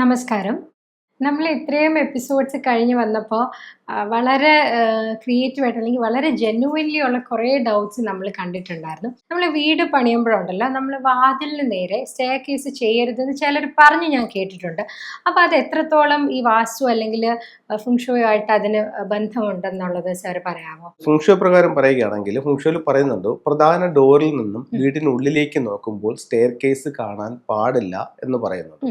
നമസ്കാരം. നമ്മൾ ഇത്രയും എപ്പിസോഡ്സ് കഴിഞ്ഞ് വന്നപ്പോൾ വളരെ ക്രിയേറ്റീവ് ആയിട്ട് അല്ലെങ്കിൽ വളരെ ജെന്യുവൻലി ഉള്ള കുറേ ഡൗട്ട്സ് നമ്മൾ കണ്ടിട്ടുണ്ടായിരുന്നു. നമ്മൾ വീട് പണിയുമ്പോഴുണ്ടല്ലോ നമ്മൾ വാതിലിന് നേരെ സ്റ്റേ കേസ് ചെയ്യരുതെന്ന് ചിലർ പറഞ്ഞ് ഞാൻ കേട്ടിട്ടുണ്ട്. അപ്പോൾ അത് എത്രത്തോളം ഈ വാസ്തു അല്ലെങ്കിൽ ഫുങ്ഷോയുമായിട്ട് അതിന് ബന്ധമുണ്ടെന്നുള്ളത് സാർ പറയാമോ? ഫുങ്ഷോ പ്രകാരം പറയുകയാണെങ്കിൽ ഫുങ്ഷോയിൽ പറയുന്നുണ്ട് പ്രധാന ഡോറിൽ നിന്നും വീടിനുള്ളിലേക്ക് നോക്കുമ്പോൾ സ്റ്റെയർ കേസ് കാണാൻ പാടില്ല എന്ന് പറയുന്നുണ്ട്.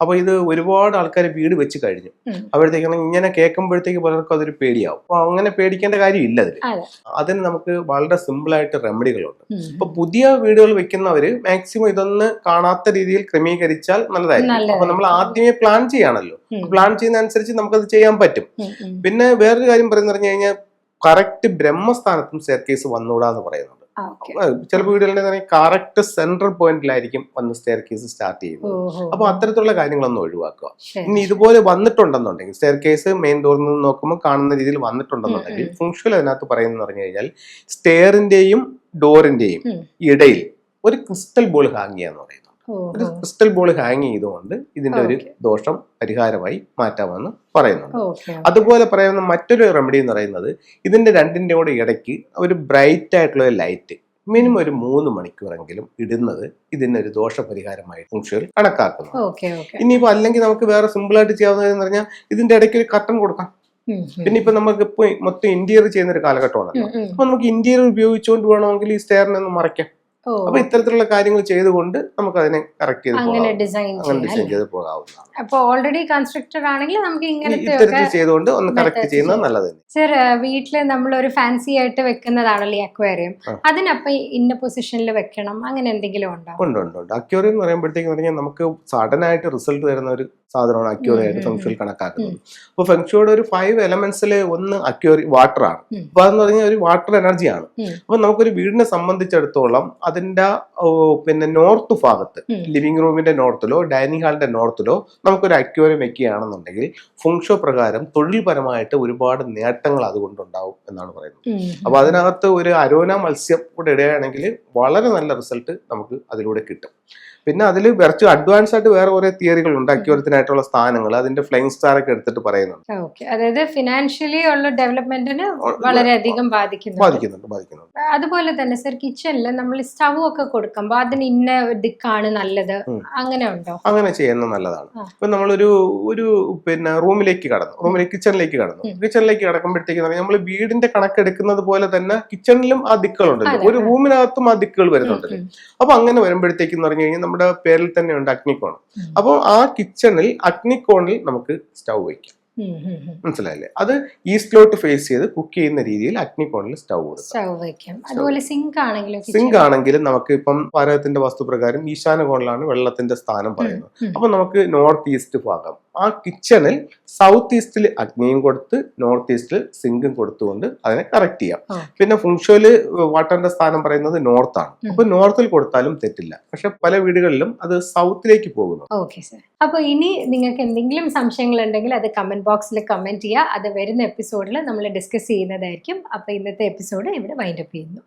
അപ്പോൾ അപ്പൊ ഇത് ഒരുപാട് ആൾക്കാർ വീട് വെച്ച് കഴിഞ്ഞു. ഉം. അപ്പോഴത്തേക്കാണ് ഇങ്ങനെ കേൾക്കുമ്പോഴത്തേക്ക് പലർക്കും അതൊരു പേടിയാവും. അപ്പൊ അങ്ങനെ പേടിക്കേണ്ട കാര്യമില്ല അതിൽ അതിന് നമുക്ക് വളരെ സിമ്പിൾ ആയിട്ട് റെമഡികളുണ്ട് ഇപ്പൊ പുതിയ വീടുകൾ വെക്കുന്നവര് മാക്സിമം ഇതൊന്ന് കാണാത്ത രീതിയിൽ ക്രമീകരിച്ചാൽ നല്ലതായിരിക്കും. അപ്പൊ നമ്മൾ. ആദ്യമേ പ്ലാൻ ചെയ്യാണല്ലോ പ്ലാൻ ചെയ്യുന്ന അനുസരിച്ച് നമുക്കത് ചെയ്യാൻ പറ്റും. പിന്നെ വേറൊരു കാര്യം പറയുന്ന പറഞ്ഞു കഴിഞ്ഞാൽ കറക്റ്റ് ബ്രഹ്മസ്ഥാനത്തും സ്റ്റെയർ കേസ് വന്നുകൂടാന്ന് പറയുന്നുണ്ട്. ചില വീടുകളുടെ തന്നെ കറക്റ്റ് സെൻട്രൽ പോയിന്റിലായിരിക്കും വന്ന് സ്റ്റെയർ കേസ് സ്റ്റാർട്ട് ചെയ്യുന്നത്. അപ്പോൾ അപ്പൊ അത്തരത്തിലുള്ള കാര്യങ്ങളൊന്നും ഒഴിവാക്കുക. ഇനി ഇതുപോലെ വന്നിട്ടുണ്ടെന്നുണ്ടെങ്കിൽ സ്റ്റെയർ കേസ് മെയിൻ ഡോറിൽ നിന്ന് നോക്കുമ്പോൾ കാണുന്ന രീതിയിൽ വന്നിട്ടുണ്ടെന്നുണ്ടെങ്കിൽ ഫുങ്ഷൽ അതിനകത്ത് പറയുന്നത് പറഞ്ഞു കഴിഞ്ഞാൽ സ്റ്റെയറിന്റെയും ഡോറിന്റെയും ഇടയിൽ ഒരു ക്രിസ്റ്റൽ ബോൾ ഹാങ് ചെയ്യാന്ന് പറയുന്നു. ഒരു. ക്രിസ്റ്റൽ ബോൾ ഹാങ് ചെയ്തുകൊണ്ട് ഇതിന്റെ ഒരു ദോഷം പരിഹാരമായി മാറ്റാമെന്ന് പറയുന്നുണ്ട്. അതുപോലെ പറയുന്ന മറ്റൊരു റെമഡി എന്ന് പറയുന്നത് ഇതിന്റെ രണ്ടിന്റെ കൂടെ ഇടയ്ക്ക് ഒരു ബ്രൈറ്റ് ആയിട്ടുള്ള ലൈറ്റ് മിനിമം ഒരു മൂന്ന് മണിക്കൂറെങ്കിലും ഇടുന്നത് ഇതിനൊരു ദോഷപരിഹാരമായി ഫംഗ്ഷൻ കണക്കാക്കുന്നു. ഇനിയിപ്പോ അല്ലെങ്കിൽ നമുക്ക് വേറെ സിമ്പിൾ ആയിട്ട് ചെയ്യാവുന്നതെന്ന് പറഞ്ഞാൽ ഇതിന്റെ ഇടയ്ക്ക് ഒരു കട്ടൺ കൊടുക്കാം. പിന്നെ ഇപ്പൊ നമുക്ക് ഇപ്പൊ മൊത്തം ഇന്റീരിയർ ചെയ്യുന്ന ഒരു കാലഘട്ടമാണ്. അപ്പൊ നമുക്ക് ഇന്റീരിയർ ഉപയോഗിച്ചുകൊണ്ട് വേണമെങ്കിൽ ഈ സ്റ്റെയറിനെ ഒന്ന് മറയ്ക്കാം അപ്പൊ ഇത്തരത്തിലുള്ള കാര്യങ്ങൾ ചെയ്തുകൊണ്ട് നമുക്ക് അതിനെ കറക്റ്റ് ചെയ്ത് അങ്ങനെ ഡിസൈൻ ചെയ്ത് പോകാവുന്നതാണ്. അപ്പൊ ഓൾറെഡി ആണെങ്കിൽ നമുക്ക് ഇത്തരത്തിൽ ചെയ്തുകൊണ്ട് ഒന്ന് കറക്റ്റ് ചെയ്യുന്നത് ചെയ്യാം. നല്ലത് സർ വീട്ടിൽ നമ്മൾ ഒരു ഫാൻസി ആയിട്ട് വെക്കുന്നതാണല്ലോ ഈ അക്വേറിയം അതിനപ്പ ഇന്ന പൊസിഷനിൽ വെക്കണം അങ്ങനെ എന്തെങ്കിലും ഉണ്ടോ? ഉണ്ട് ഉണ്ട് ഉണ്ട്. അക്യൂറിയം എന്ന് പറയുമ്പോഴത്തേക്ക് പറഞ്ഞാൽ നമുക്ക് സഡൻ ആയിട്ട് റിസൾട്ട് തരുന്ന ഒരു സാധനമാണ് അക്യൂറി ആയിട്ട് ഫംഗ്ഷൻ ഫെങ്ഷുവൽ കണക്കാക്കുന്നത്. അപ്പോൾ ഫംഗ്ഷയുടെ ഒരു ഫൈവ് എലമെന്റ്സിൽ ഒന്ന് അക്യൂറി വാട്ടർ ആണ്. ഉം. അപ്പൊ അതെന്ന് പറഞ്ഞാൽ ഒരു വാട്ടർ എനർജിയാണ് അപ്പോൾ അപ്പൊ നമുക്കൊരു വീടിനെ സംബന്ധിച്ചിടത്തോളം അതിന്റെ പിന്നെ നോർത്ത് ഭാഗത്ത്. ലിവിംഗ് റൂമിന്റെ നോർത്തിലോ ഡൈനിങ് ഹാളിന്റെ നോർത്തിലോ നമുക്കൊരു അക്യൂരം വെക്കുകയാണെന്നുണ്ടെങ്കിൽ ഫുങ്ഷോ പ്രകാരം തൊഴിൽപരമായിട്ട് ഒരുപാട് നേട്ടങ്ങൾ അതുകൊണ്ടുണ്ടാവും എന്നാണ് പറയുന്നത്. അപ്പൊ അതിനകത്ത് ഒരു അരോന മത്സ്യം കൂടെ ഇടുകയാണെങ്കിൽ വളരെ നല്ല റിസൾട്ട് നമുക്ക് അതിലൂടെ കിട്ടും. പിന്നെ അതിൽ കുറച്ച് അഡ്വാൻസ് ആയിട്ട് വേറെ കുറെ തിയറികൾ ഉണ്ട്. അക്യൂരത്തിനായിട്ടുള്ള സ്ഥാനങ്ങൾ. അതിന്റെ ഫ്ലൈങ് സ്റ്റാർ ഒക്കെ എടുത്തിട്ട് പറയുന്നുണ്ട്. അതായത് ഫിനാൻഷ്യലി ഉള്ള ഡെവലപ്മെന്റിന് വളരെയധികം ബാധിക്കുന്നു ബാധിക്കുന്നുണ്ട് ബാധിക്കുന്നുണ്ട്. അതുപോലെ തന്നെ സർ കിച്ചണിൽ നമ്മൾ സ്റ്റവ് ഒക്കെ കൊടുക്കുമ്പോൾ അതിന് ഇന്ന ദിക്കാണ് നല്ലത്? അങ്ങനെ ഉണ്ടോ? അങ്ങനെ ചെയ്യുന്നത് നല്ലതാണ്. ഇപ്പൊ നമ്മളൊരു ഒരു പിന്നെ റൂമിലേക്ക് കടന്നു. റൂമിലേക്ക് കിച്ചണിലേക്ക് കടന്നു. കിച്ചണിലേക്ക് കടക്കുമ്പോഴത്തേക്ക് നമ്മൾ വീടിന്റെ കണക്കെടുക്കുന്നത് പോലെ തന്നെ കിച്ചണിലും ആ ദിക്കുകളുണ്ടല്ലോ ഒരു റൂമിനകത്തും ആ ദിക്കുകൾ വരുന്നുണ്ട് വരുന്നുണ്ടല്ലോ. അപ്പൊ അങ്ങനെ വരുമ്പോഴത്തേക്ക് എന്ന് പറഞ്ഞു കഴിഞ്ഞാൽ നമ്മുടെ പേരിൽ തന്നെ ഉണ്ട് അഗ്നികോണം. അപ്പോൾ ആ കിച്ചണിൽ അഗ്നികോണിൽ നമുക്ക് സ്റ്റൗ വയ്ക്കാം. മനസ്സിലായില്ലേ? അത് ഈസ്റ്റിലോട്ട് ഫേസ് ചെയ്ത് കുക്ക് ചെയ്യുന്ന രീതിയിൽ അഗ്നികോണിൽ സ്റ്റൗ സിങ്ക് ആണെങ്കിലും നമുക്ക് ഇപ്പം പാരകത്തിന്റെ വസ്തുപ്രകാരം ഈശാന കോണിലാണ് വെള്ളത്തിന്റെ സ്ഥാനം പറയുന്നത്. അപ്പൊ നമുക്ക് നോർത്ത് ഈസ്റ്റ് ഭാഗം ആ കിച്ചണിൽ സൗത്ത് ഈസ്റ്റിൽ അഗ്നിയും കൊടുത്ത് നോർത്ത് ഈസ്റ്റിൽ സിങ്കും കൊടുത്തുകൊണ്ട് അതിനെ കറക്റ്റ് ചെയ്യാം. പിന്നെ ഫുങ്ഷോയിൽ വാട്ടറിന്റെ സ്ഥാനം പറയുന്നത് നോർത്ത് ആണ്. അപ്പൊ നോർത്തിൽ കൊടുത്താലും തെറ്റില്ല. പക്ഷെ പല വീടുകളിലും അത് സൗത്തിലേക്ക് പോകുന്നു. ഓക്കെ സർ അപ്പോൾ ഇനി നിങ്ങൾക്ക് എന്തെങ്കിലും സംശയങ്ങൾ ഉണ്ടെങ്കിൽ അത് കമന്റ് ബോക്സിൽ കമന്റ് ചെയ്യുക. അത് വരുന്ന എപ്പിസോഡിൽ നമ്മൾ ഡിസ്കസ് ചെയ്യുന്നതായിരിക്കും. അപ്പൊ ഇന്നത്തെ എപ്പിസോഡ് ഇവിടെ വൈൻഡപ്പ് ചെയ്യുന്നു.